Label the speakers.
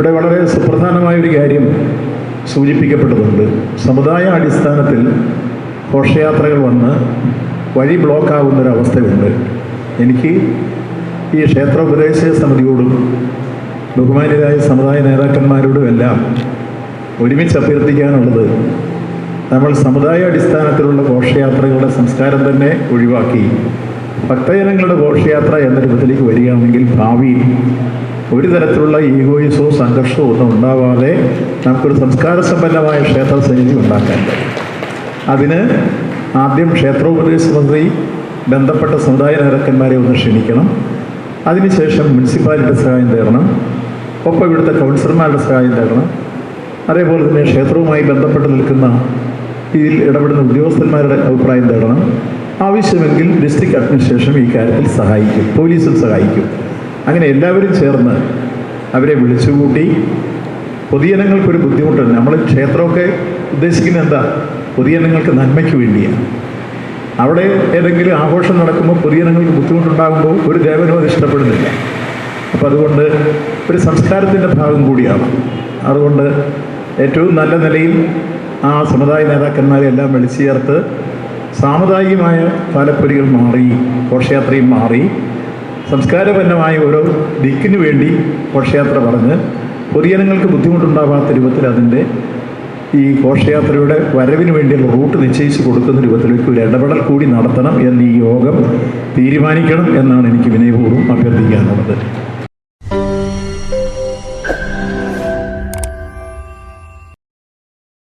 Speaker 1: ഇവിടെ വളരെ സുപ്രധാനമായ ഒരു കാര്യം സൂചിപ്പിക്കപ്പെട്ടിട്ടുണ്ട് സമുദായ അടിസ്ഥാനത്തിൽ ഘോഷയാത്രകൾ വന്ന് വഴി ബ്ലോക്കാവുന്നൊരവസ്ഥയുണ്ട് എനിക്ക് ഈ ക്ഷേത്ര ഉപദേശക സമിതിയോടും ബഹുമാനിതരായ സമുദായ നേതാക്കന്മാരോടും എല്ലാം ഒരുമിച്ച് അഭ്യർത്ഥിക്കാനുള്ളത് നമ്മൾ സമുദായ അടിസ്ഥാനത്തിലുള്ള ഘോഷയാത്രകളുടെ സംസ്കാരം തന്നെ ഒഴിവാക്കി ഭക്തജനങ്ങളുടെ ഘോഷയാത്ര എന്ന രൂപത്തിലേക്ക് വരികയാണെങ്കിൽ ഭാവിയിൽ ഒരു തരത്തിലുള്ള ഈഗോയിസോ സംഘർഷമോ ഒന്നും ഉണ്ടാവാതെ നമുക്കൊരു സംസ്കാര സമ്പന്നമായ ക്ഷേത്ര സമിതി ഉണ്ടാക്കാൻ അതിന് ആദ്യം ക്ഷേത്രോപദേശ മന്ത്രി ബന്ധപ്പെട്ട സമുദായ നേതാക്കന്മാരെ ഒന്ന് ക്ഷണിക്കണം. അതിനുശേഷം മുനിസിപ്പാലിറ്റി സഹായം തേടണം. ഒപ്പം ഇവിടുത്തെ കൗൺസിലർമാരുടെ സഹായം തേടണം. അതേപോലെ തന്നെ ക്ഷേത്രവുമായി ബന്ധപ്പെട്ട് നിൽക്കുന്ന ഇതിൽ ഇടപെടുന്ന ഉദ്യോഗസ്ഥന്മാരുടെ അഭിപ്രായം തേടണം. ആവശ്യമെങ്കിൽ ഡിസ്ട്രിക്ട് അഡ്മിനിസ്ട്രേഷൻ ഈ കാര്യത്തിൽ സഹായിക്കും. പോലീസും സഹായിക്കും. അങ്ങനെ എല്ലാവരും ചേർന്ന് അവരെ വിളിച്ചുകൂട്ടി. പൊതുജനങ്ങൾക്കൊരു ബുദ്ധിമുട്ടുണ്ട്. നമ്മൾ ക്ഷേത്രമൊക്കെ ഉദ്ദേശിക്കുന്നത് എന്താ? പൊതുജനങ്ങൾക്ക് നന്മയ്ക്ക് വേണ്ടിയാണ്. അവിടെ ഏതെങ്കിലും ആഘോഷം നടക്കുമ്പോൾ പൊതുജനങ്ങൾക്ക് ബുദ്ധിമുട്ടുണ്ടാകുമ്പോൾ ഒരു ദേവനും അത് ഇഷ്ടപ്പെടുന്നില്ല. അപ്പം അതുകൊണ്ട് ഒരു സംസ്കാരത്തിന്റെ ഭാഗം കൂടിയാണ്. അതുകൊണ്ട് ഏറ്റവും നല്ല നിലയിൽ ആ സമുദായ നേതാക്കന്മാരെ എല്ലാം വിളിച്ചു ചേർത്ത് സാമുദായികമായ താലപ്പൊലികൾ മാറി ഘോഷയാത്രയും മാറി. സംസ്കാരപരമായ ഓരോ ദിക്കിനു വേണ്ടി ഘോഷയാത്ര പറഞ്ഞ് പൊതുജനങ്ങൾക്ക് ബുദ്ധിമുട്ടുണ്ടാവാത്ത രൂപത്തിൽ അതിന്റെ ഈ ഘോഷയാത്രയുടെ വരവിന് വേണ്ടിയുള്ള റൂട്ട് നിശ്ചയിച്ച് കൊടുക്കുന്ന രൂപത്തിലേക്ക് ഒരു ഇടപെടൽ കൂടി നടത്തണം എന്ന് ഈ യോഗം തീരുമാനിക്കണം എന്നാണ് എനിക്ക് വിനയപൂർവം അഭ്യർത്ഥിക്കാനുള്ളത്.